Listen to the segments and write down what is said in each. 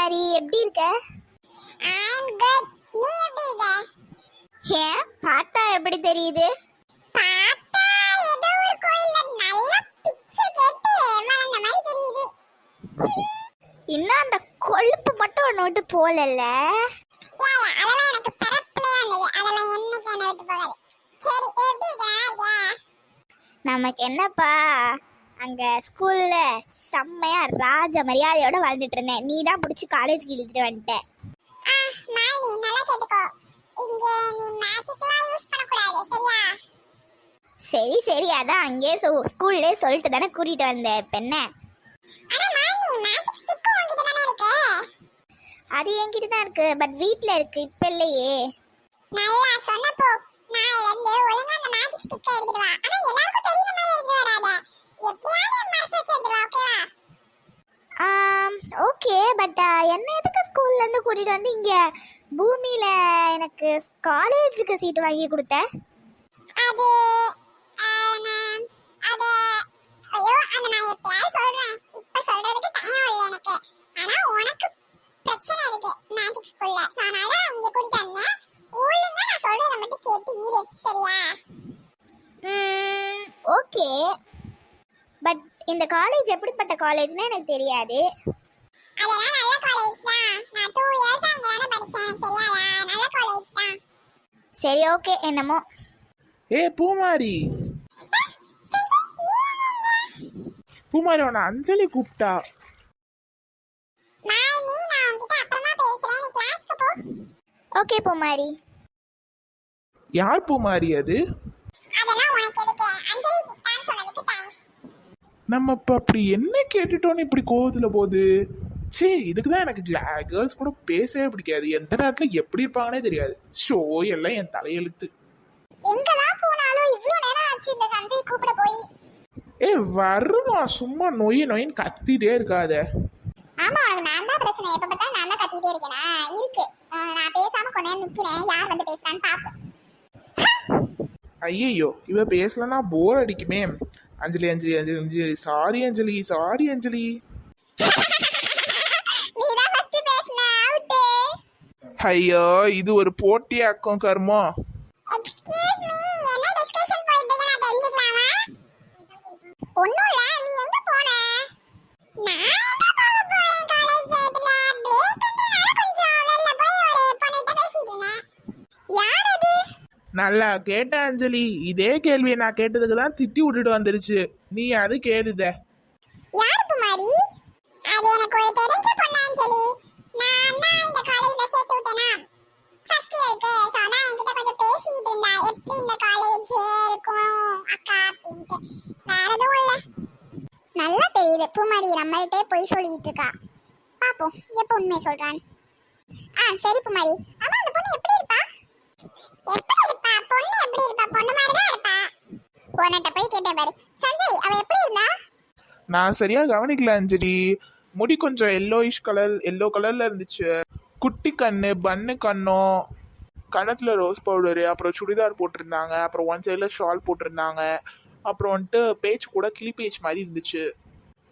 பூமாரி எப்படி இருக்க? I'm good நீ எப்படி இருக்க? ஏன் பார்த்தா எப்படி தெரியுது? பார்த்தா ஏதோ ஒரு கோயில்ல நல்ல பிச்சை கேட்டு வளர்ந்த மாதிரி தெரியுது. இன்னும் அந்த கொழுப்பு மட்டும் ஒன்று விட்டு போகலல்ல? அதெல்லாம் எனக்கு பிறப்பிலே வந்தது அதெல்லாம் என்னைக்கு என்ன விட்டு போகாது. சரி எப்படி இருக்க? நமக்கு என்னப்பா? அங்க ஸ்கூல்ல செம்மையா ராஜ மரியாதையோட வாழ்ந்துட்டு இருந்தேன். நீ தான் பிடிச்சி காலேஜ்க்கு இழுத்துட்டு வந்துட்ட. சரி சரி அதான் அங்கேயே ஸ்கூல்லே சொல்லிட்டு தானே கூட்டிட்டு வந்தேன் இருக்கு? அது என்கிட்ட தான் இருக்கு பட் வீட்ல இருக்கு இப்ப இல்லையே. நல்லா சொன்னப்போ நான் இருந்து ஒழுங்கா அந்த மேஜிக் ஸ்டிக்கை எடுத்துட்டு வா. ஆனா எல்லாருக்கும் தெரியுற மாதிரி எடுத்து வராத. எப்படியாவது மறைச்சு வச்சு எடுத்துட்டு வா ஓகேவா ஓகே பட் என்ன எதுக்கு இருந்து கூட்டிட்டு வந்து இங்க பூமியில எனக்கு காலேஜுக்கு சீட் வாங்கி கொடுத்த. அது அது ஐயோ அது நான் எப்பயாவது சொல்றேன். இப்ப சொல்றதுக்கு டைம் இல்லை எனக்கு. ஆனா உனக்கு பிரச்சனை இருக்கு. மேஜிக் ஸ்கூல்ல சோ அதனால நான் இங்க கூட்டிட்டு வந்தேன். ஒழுங்கா நான் சொல்றத மட்டும் கேட்டு இரு சரியா? ஓகே பட் இந்த காலேஜ் எப்படிப்பட்ட காலேஜ்னு எனக்கு தெரியாது. அதெல்லாம் நல்ல காலேஜ் டூ இயர்ஸ் அங்க தானே படிச்சேன். எனக்கு தெரியாதா? நல்ல காலேஜ் தான். சரி ஓகே என்னமோ. ஏ பூமாரி. பூமாரி உன்னை அஞ்சலி கூப்பிட்டா. நீ நான் உன்கிட்ட அப்புறமா பேசுறேன். நீ கிளாஸ்க்கு போ. ஓகே பூமாரி. யார் பூமாரி அது? அதெல்லாம் உனக்கு எதுக்கு? அஞ்சலி கூப்பிட்டான்னு சொன்னதுக்கு தேங்க்ஸ் நம்ம இப்போ அப்படி என்ன கேட்டுட்டோன்னு இப்படி கோவத்தில் போகுது? சே இதுக்கு தான் எனக்கு கேர்ள்ஸ் கூட பேசவே பிடிக்காது. எந்த நேரத்தில் எப்படி இருப்பாங்கன்னே தெரியாது. ஷோ எல்லாம் என் தலையெழுத்து. எங்கதான் போனாலும் இவ்ளோ நேரம் ஆச்சு இந்த சஞ்சய் கூப்பிட போய்? ஏ வருவான் சும்மா நொய் நொயின்னு கத்திட்டே இருக்காத. ஆமா உனக்கு நான் தான் பிரச்சனை. எப்ப பார்த்தாலும் நான் தான் கத்திட்டே இருக்கேனா? இருக்கு. நான் பேசாம கொஞ்ச நேரம் நிக்கிறேன். யார் வந்து பேசுறான்னு பாப்போம் ஐயையோ இவ பேசலன்னா போர் அடிக்குமே. அஞ்சலி அஞ்சலி அஞ்சலி அஞ்சலி. சாரி அஞ்சலி சாரி அஞ்சலி நீ தான் ஃபர்ஸ்ட் பேசுன அவுட் ஐயோ இது ஒரு போட்டியாக்கும் கர்மம் எக்ஸ்கியூஸ் மீ என்ன டிஸ்கஷன் போயிட்டு இருக்கு? நான் தெரிஞ்சுக்கலாமா? ஒண்ணும் இல்ல நீ எங்க போன? நான் எங்க போக போறேன் காலேஜ் டேட்ல பிரேக்ன்றனால கொஞ்சம் வெளில போய் ஒரு பொண்ணுகிட்ட பேசிட்டு இருந்தேன். யார் அது? நல்லா கேட்ட அஞ்சலி. இதே கேள்வியை நான் கேட்டதுக்கு தான் திட்டி விட்டுட்டு வந்துருச்சு. நீ அது கேளுத யார் குமாரி அது எனக்கு ஒரு தெரிஞ்ச பொண்ணான்னு சொல்லி நான் தான் இந்த காலேஜ்ல சேர்த்து விட்டேனா ஃபர்ஸ்ட் இயருக்கு ஸோ அதான் என்கிட்ட கொஞ்சம் பேசிட்டு இருந்தா எப்படி இந்த காலேஜ் இருக்கும் அக்கா வேற எதுவும் இல்ல. நல்லா தெரியுது. பூமாரி நம்மள்கிட்டே போய் சொல்லிட்டு இருக்கா பாப்போம். எப்போ உண்மையை சொல்றான்னு ஆ சரி பூமாரி. ஆமா அந்த பொண்ணு எப்படி இருப்பா? எப்படி இருப்பா? பொண்ணு எப்படி இருப்பா? பொண்ணு மாதிரி தான் இருப்பா. உன்கிட்ட போய் கேட்டேன் பாரு. சஞ்சய் அவ எப்படி இருந்தா? நான் சரியா கவனிக்கல அஞ்சலி. முடி கொஞ்சம் எல்லோயிஷ் கலர் எல்லோ கலர்ல இருந்துச்சு. குட்டி கண்ணு பன்னு கண்ணும் கணத்துல ரோஸ் பவுடரு அப்புறம் சுடிதார் போட்டிருந்தாங்க. அப்புறம் ஒன் சைடில் ஷால் போட்டிருந்தாங்க. அப்புறம் வந்துட்டு பேச்சு கூட கிளி பேச்சு மாதிரி இருந்துச்சு.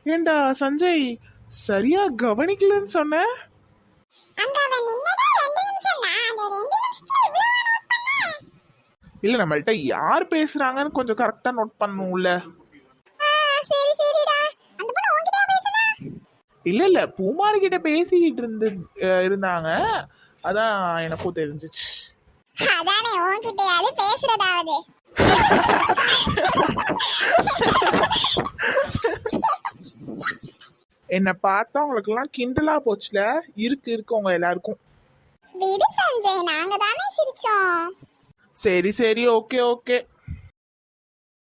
ஏண்டா சஞ்சய் சரியா கவனிக்கலன்னு சொன்ன? இல்லை நம்மள்ட்ட யார் பேசுறாங்கன்னு கொஞ்சம் கரெக்டாக நோட் பண்ணணும்ல. ஆ, சரி சரிடா. அந்த பொண்ணு உன்கிட்ட பேசுனா? இல்லை இல்லை பூமாரி கிட்ட பேசிக்கிட்டு இருந்து இருந்தாங்க. அதான் எனக்கும் தெரிஞ்சிச்சு. அதானே உன்கிட்டயாவது பேசுறதாவது. என்னை பார்த்தா உங்களுக்கெல்லாம் கிண்டலா போச்சுல? இருக்கு இருக்கு உங்க எல்லாருக்கும். விடு சஞ்சய் நாங்க தானே சிரிச்சோம். சரி சரி ஓகே ஓகே.